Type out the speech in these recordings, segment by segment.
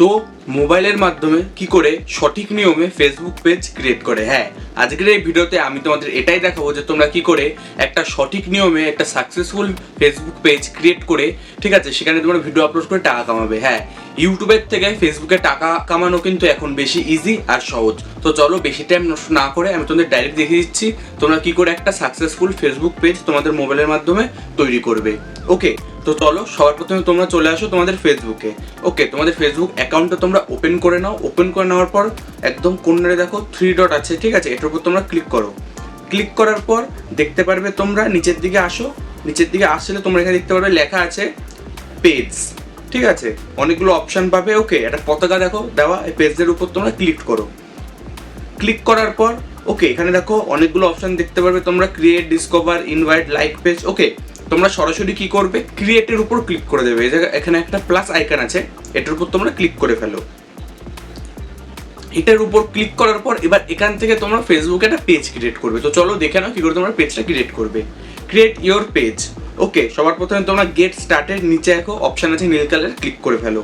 তো মোবাইলের মাধ্যমে কি করে সঠিক নিয়মে ফেসবুক পেজ ক্রিয়েট করে? হ্যাঁ আজকের এই ভিডিওতে আমি তোমাদের এটাই দেখাবো যে তোমরা কি করে একটা সঠিক নিয়মে একটা সাকসেসফুল ফেসবুক পেজ ক্রিয়েট করে, ঠিক আছে, সেখানে তোমরা ভিডিও আপলোড করে টাকা কামাবে। হ্যাঁ ইউটিউবের থেকে ফেসবুকে টাকা কামানো কিন্তু এখন বেশি ইজি আর সহজ। তো চলো, বেশি টাইম নষ্ট না করে আমি তোমাদের ডাইরেক্ট দেখিয়ে দিচ্ছি তোমরা কি করে একটা সাকসেসফুল ফেসবুক পেজ তোমাদের মোবাইলের মাধ্যমে তৈরি করবে। ওকে তো চলো, সবার প্রথমে তোমরা চলে আসো তোমাদের ফেসবুকে ওকে তোমাদের ফেসবুক অ্যাকাউন্টটা তোমরা ওপেন করে নাও। ওপেন করে নেওয়ার পর একদম কোনারে দেখো থ্রি ডট আছে, ঠিক আছে? এটার উপর তোমরা ক্লিক করো। ক্লিক করার পর দেখতে পারবে তোমরা নিচের দিকে আসো। নিচের দিকে আসলে তোমরা এখানে দেখতে পারবে লেখা আছে পেজ ঠিক আছে? অনেকগুলো অপশান পাবে ওকে একটা পতাকা দেখো দেওয়া, এই পেজের উপর তোমরা ক্লিক করো। ক্লিক করার পর ওকে এখানে দেখো অনেকগুলো অপশন দেখতে পারবে তোমরা। Create discover invite like page okay তোমরা সরাসরি কি করবে? ক্রিয়েটের উপর ক্লিক করে দেবে। এই জায়গায় এখানে একটা প্লাস আইকন আছে। এটার উপর তোমরা ক্লিক করে ফেলো। এটার উপর ক্লিক করার পর এবার এখান থেকে তোমরা ফেসবুকে একটা পেজ ক্রিয়েট করবে। তো চলো দেখে নাও কি করে তোমরা পেজটা ক্রিয়েট করবে। ক্রিয়েট ইওর পেজ ওকে সবার প্রথমে তোমরা গেট স্টার্টের নিচে দেখো অপশন আছে নীল কালার ক্লিক করে ফেলো।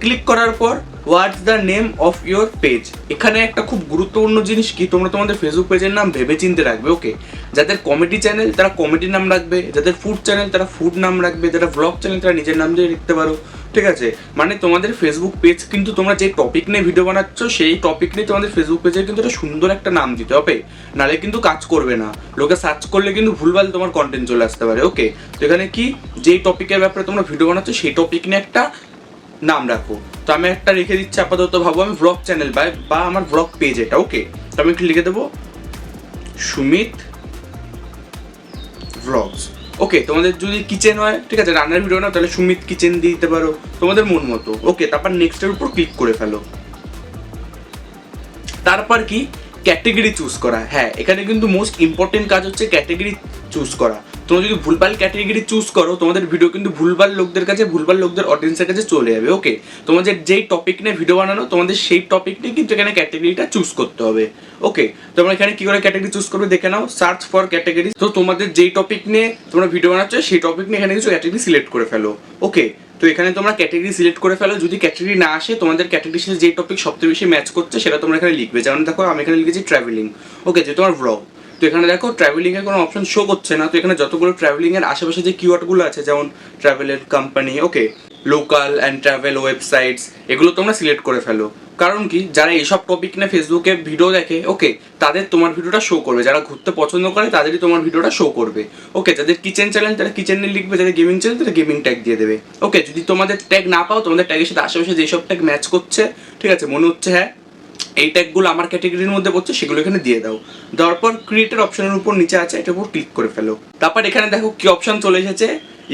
ক্লিক করার পর what's the name of your page এখানে একটা খুব গুরুত্বপূর্ণ জিনিস কি? তোমরা তোমাদের ফেসবুক পেজের নাম ভেবে চিনতে রাখবে ওকে যাদের কমেডি চ্যানেল তারা কমেডি নাম রাখবে, যাদের ফুড চ্যানেল তারা ফুড নাম রাখবে, যারা ব্লগ চ্যানেল তারা নিজের নাম দিয়ে লিখতে পারো, ঠিক আছে? মানে তোমাদের ফেসবুক পেজ কিন্তু তোমরা যে টপিক নিয়ে ভিডিও বানাচ্ছ, সেই টপিক নিয়ে তোমাদের ফেসবুক পেজে কিন্তু একটা সুন্দর একটা নাম দিতে হবে, নালে কিন্তু কাজ করবে না। লোকে সার্চ করলে কিন্তু ভুলভাল তোমার কন্টেন্ট চলে আসতে পারে ওকে তো এখানে কি? যেই টপিকের ব্যাপারে তোমরা ভিডিও বানাচ্ছ, সেই টপিক নিয়ে একটা নাম রাখো। তো আমি একটা রেখে দিচ্ছি আপাতত ভাবো, আমি ব্লগ চ্যানেল বা বা আমার ব্লগ পেজ এটা ওকে তো আমি একটু লিখে দেবো, সুমিত ভ্লগস ওকে তোমাদের যদি কিচেন হয়, ঠিক আছে, রান্নার ভিডিও না তাহলে সুমিত কিচেন দিয়ে দিতে পারো, তোমাদের মন মতো। ওকে তারপর নেক্সটের উপর ক্লিক করে ফেলো। তারপর কি? ক্যাটেগরি চুজ করা। হ্যাঁ এখানে কিন্তু মোস্ট ইম্পর্টেন্ট কাজ হচ্ছে ক্যাটেগরি চুজ করা। তোমরা যদি ভুলভাল ক্যাটেগরি চুজ করো, তোমাদের ভিডিও কিন্তু ভুলভাল লোকদের কাছে, ভুলভাল লোকদের অডিয়েন্সের কাছে চলে যাবে ওকে তোমাদের যেই টপিক নিয়ে ভিডিও বানানো, তোমাদের সেই টপিক নিয়ে কিন্তু এখানে ক্যাটেগরিটা চুজ করতে হবে ওকে তোমরা এখানে কি করে ক্যাটেগরি চুজ করবে দেখে নাও সার্চ ফর ক্যাটেগরি তো তোমাদের যেই টপিক নিয়ে তোমরা ভিডিও বানাচ্ছ, সেই টপিক নিয়ে এখানে কিছু ক্যাটেগরি সিলেক্ট করে ফেলো ওকে তো এখানে তোমরা ক্যাটেগরি সিলেক্ট করে ফেলো। যদি ক্যাটেগরি না আসে, তোমাদের ক্যাটেগরি সাথে যে টপিক সবচেয়ে বেশি ম্যাচ করছে, সেটা তোমরা এখানে লিখবে। যেমন দেখো, আমি এখানে লিখেছি ট্রাভেলিং ওকে যে তোমার ব্লগ তো এখানে দেখো ট্রাভেলিং এর কোনো অপশন শো করছে না। তো এখানে যতগুলো ট্রাভেলিং এর আশেপাশে যে কিওয়ার্ডগুলো আছে, যেমন ট্রাভেলের company okay local and travel websites এগুলো তোমরা সিলেক্ট করে ফেলো। কারণ কি? যারা এইসব টপিক নিয়ে ফেসবুকে ভিডিও দেখে ওকে তাদের তোমার ভিডিওটা শো করবে। যারা ঘুরতে পছন্দ করে, তাদেরই তোমার ভিডিওটা শো করবে। ওকে যাদের কিচেন চ্যানেল তারা কিচেন লিখবে, যাদের গেমিং চ্যানেল তারা গেমিং ট্যাগ দিয়ে দেবে। ওকে যদি তোমাদের ট্যাগ না পাও, তোমাদের ট্যাগের সাথে আশেপাশে যেসব ট্যাগ ম্যাচ করছে, ঠিক আছে, মনে হচ্ছে হ্যাঁ এই ট্যাগগুলো আমার ক্যাটাগরির মধ্যে পড়ছে, সেগুলো এখানে দিয়ে দাও। দেওয়ার পর ক্রিয়েটের অপশনের উপর নিচে আছে, এটার উপর ক্লিক করে ফেলো। তারপর এখানে দেখো কি অপশন চলে এসেছে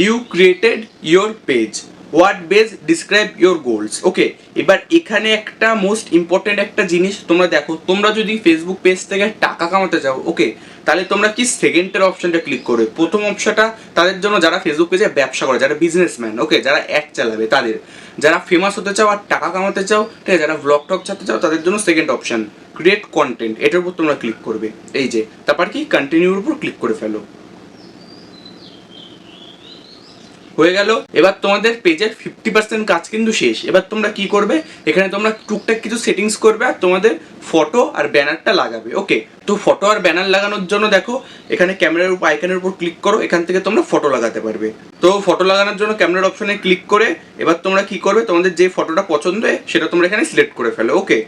you created your page what base describe your goals okay এবার এখানে একটা মোস্ট ইম্পর্টেন্ট একটা জিনিস তোমরা দেখো, তোমরা যদি ফেসবুক পেজ থেকে টাকা কামাতে চাও ওকে তাহলে তোমরা কি সেকেন্ডের অপশনটা ক্লিক করবে? প্রথম অপশনটা তাদের জন্য যারা ফেসবুক পেজে ব্যবসা করে, যারা বিজনেসম্যান ওকে যারা অ্যাড চালাবে তাদের। যারা ফেমাস হতে চাও আর টাকা কামাতে চাও, ঠিক আছে, যারা ব্লগ টক চাতে চাও, তাদের জন্য সেকেন্ড অপশন ক্রিয়েট কন্টেন্ট এটার উপর তোমরা ক্লিক করবে। এই যে, তারপর কি? কন্টিনিউর উপর ক্লিক করে ফেলো। হয়ে গেল। এবার তোমাদের পেজের ফিফটি পার্সেন্ট কাজ কিন্তু শেষ। এবার তোমরা কি করবে? এখানে তোমরা টুকটাক কিছু সেটিংস করবে আর তোমাদের ফটো আর ব্যানারটা লাগাবে ওকে তো ফটো আর ব্যানার লাগানোর জন্য দেখো, এখানে ক্যামেরার উপর আইকনের উপর ক্লিক করো, এখান থেকে তোমরা ফটো লাগাতে পারবে। তো ফটো লাগানোর জন্য ক্যামেরার অপশনে ক্লিক করে, এবার তোমরা কি করবে? তোমাদের যে ফটোটা পছন্দ হয়, সেটা তোমরা এখানে সিলেক্ট করে ফেলো ওকে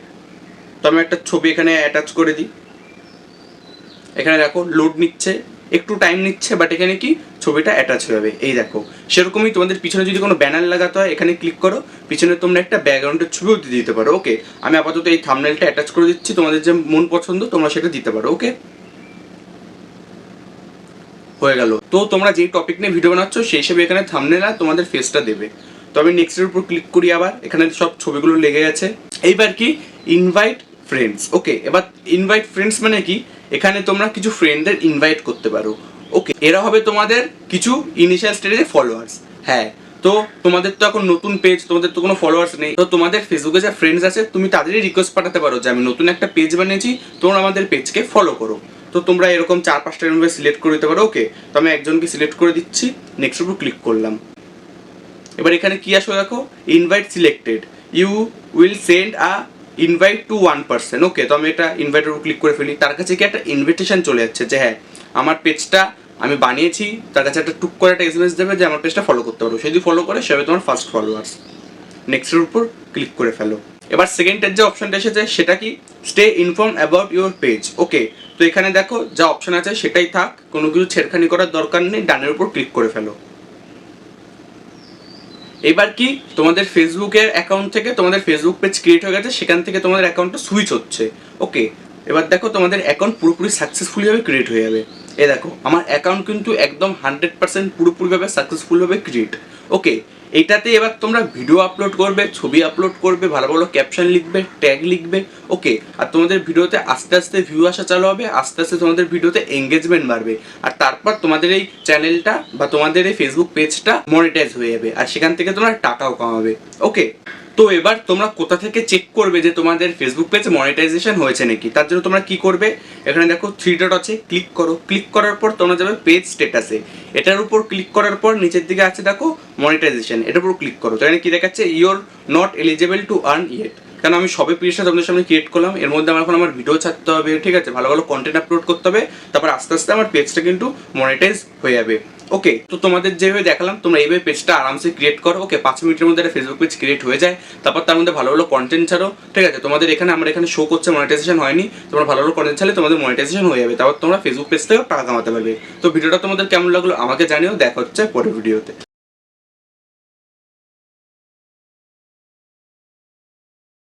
তো আমি একটা ছবি এখানে অ্যাটাচ করে দিই। এখানে দেখো লোড নিচ্ছে। একটু টাইম নিচ্ছে বাট এখানে কি ছবিটা অ্যাটাচ হয়ে যাবে। এই দেখো, সেরকমই তোমাদের পিছনে যদি কোনো ব্যানার লাগাতে হয়, এখানে ক্লিক করো, পিছনে তোমরা একটা ব্যাকগ্রাউন্ডের ছবিও দিয়ে দিতে পারো ওকে আমি আপাতত এই থামনেলটা অ্যাটাচ করে দিচ্ছি, তোমাদের যে মন পছন্দ, তোমরা সেটা দিতে পারো ওকে হয়ে গেল। তো তোমরা যেই টপিক নিয়ে ভিডিও বানাচ্ছ, সেই হিসেবে এখানে থামনেল আর তোমাদের ফেসটা দেবে। তো আমি নেক্সটের উপর ক্লিক করি আবার, এখানে সব ছবিগুলো লেগে গেছে এইবার কি ইনভাইট ফ্রেন্ডস ওকে এবার ইনভাইট ফ্রেন্ডস মানে কি? এখানে তোমরা কিছু ফ্রেন্ডদের ইনভাইট করতে পারো। ওকে এরা হবে তোমাদের কিছু ইনিশিয়াল স্টেজে ফলোয়ার্স হ্যাঁ তো তোমাদের তো এখন নতুন পেজ তোমাদের তো কোনো ফলোয়ার্স নেই। তো তোমাদের ফেসবুকে যে ফ্রেন্ডস আছে, তুমি তাদেরই রিকোয়েস্ট পাঠাতে পারো যে আমি নতুন একটা পেজ বানিয়েছি, তোমরা আমাদের পেজকে ফলো করো। তো তোমরা এরকম চার পাঁচটা এরকম সিলেক্ট করে দিতে পারো। ওকে তো আমি একজনকে সিলেক্ট করে দিচ্ছি নেক্সট উপর ক্লিক করলাম। এবার এখানে কি আসো দেখো? Invite selected you will send a invite to one person okay তো আমি এটা ইনভাইটের উপর ক্লিক করে ফেলি। তার কাছে কি একটা ইনভিটেশন চলে যাচ্ছে যে হ্যাঁ আমার পেজটা আমি বানিয়েছি, তার কাছে একটা টুক করে একটা এসএমএস দেবে যে, আমার পেজটা ফলো করতে পারো। সে যদি ফলো করে, সে হবে তোমার ফার্স্ট ফলোয়ার্স নেক্সটের উপর ক্লিক করে ফেলো। এবার সেকেন্ডের যে অপশনটা এসেছে, সেটা কি? Stay inform about your page okay তো এখানে দেখো, যা অপশন আছে, সেটাই থাক। কোনো কিছু ছেড়খানি করার দরকার নেই, ডানের উপর ক্লিক করে ফেলো। এবার কি, তোমাদের ফেসবুকের অ্যাকাউন্ট থেকে তোমাদের ফেসবুক পেজ ক্রিয়েট হয়ে গেছে, সেখান থেকে তোমাদের অ্যাকাউন্টটা সুইচ হচ্ছে। ওকে এবার দেখো তোমাদের অ্যাকাউন্ট পুরোপুরি সাকসেসফুলিভাবে ক্রিয়েট হয়ে যাবে। এ দেখো, আমার অ্যাকাউন্ট কিন্তু একদম হান্ড্রেড পার্সেন্ট পুরোপুরিভাবে সাকসেসফুলভাবে ক্রিয়েট ওকে এইটাতে এবার তোমরা ভিডিও আপলোড করবে, ছবি আপলোড করবে, ভালো ভালো ক্যাপশন লিখবে ট্যাগ লিখবে ওকে আর তোমাদের ভিডিওতে আস্তে আস্তে ভিউ আসা চালু হবে, আস্তে আস্তে তোমাদের ভিডিওতে এঙ্গেজমেন্ট বাড়বে। আর তারপর তোমাদের এই চ্যানেলটা বা তোমাদের এই ফেসবুক পেজটা মনিটাইজ হয়ে যাবে, আর সেখান থেকে তোমরা টাকাও কামাবে। ওকে তো এবার তোমরা কোথা থেকে চেক করবে যে তোমাদের ফেসবুক পেজ মনিটাইজেশন হয়েছে নাকি? তার জন্য তোমরা কি করবে? এখানে দেখো থ্রি ডট আছে ক্লিক করো। ক্লিক করার পর তোমরা যাবে পেজ স্টেটাসে এটার উপর ক্লিক করার পর নিচের দিকে আছে দেখো মনিটাইজেশন এটার উপর ক্লিক করো। তো এখানে কি দেখাচ্ছে you're not eligible to earn yet কারণ আমি সবে পেজটা তোমাদের সামনে ক্রিয়েট করলাম। এর মধ্যে আমার এখন আমার ভিডিও ছাড়তে হবে, ঠিক আছে? ভালো ভালো কন্টেন্ট আপলোড করতে হবে, তারপর আস্তে আস্তে আমার পেজটা কিন্তু মনিটাইজ হয়ে যাবে। ওকে তো তোমাদের যেভাবে দেখালাম, তোমরা এইভাবে পেজটা আরামসে ক্রিয়েট করো। ওকে পাঁচ মিনিটের মধ্যে একটা ফেসবুক পেজ ক্রিয়েট হয়ে যায়, তারপর তার মধ্যে ভালো ভালো কন্টেন্ট ছাড়ো, ঠিক আছে? তোমাদের এখানে, আমার এখানে শো করছে মনিটাইজেশন হয়নি। তোমরা ভালো ভালো কন্টেন্ট ছাড়লে তোমাদের মনিটাইজেশন হয়ে যাবে। তারপর তোমরা ফেসবুক পেজ থেকেও টাকা কামাতে পারবে। তো ভিডিওটা তোমাদের কেমন লাগল, আমাকে জানিও। দেখা হচ্ছে পরের ভিডিওতে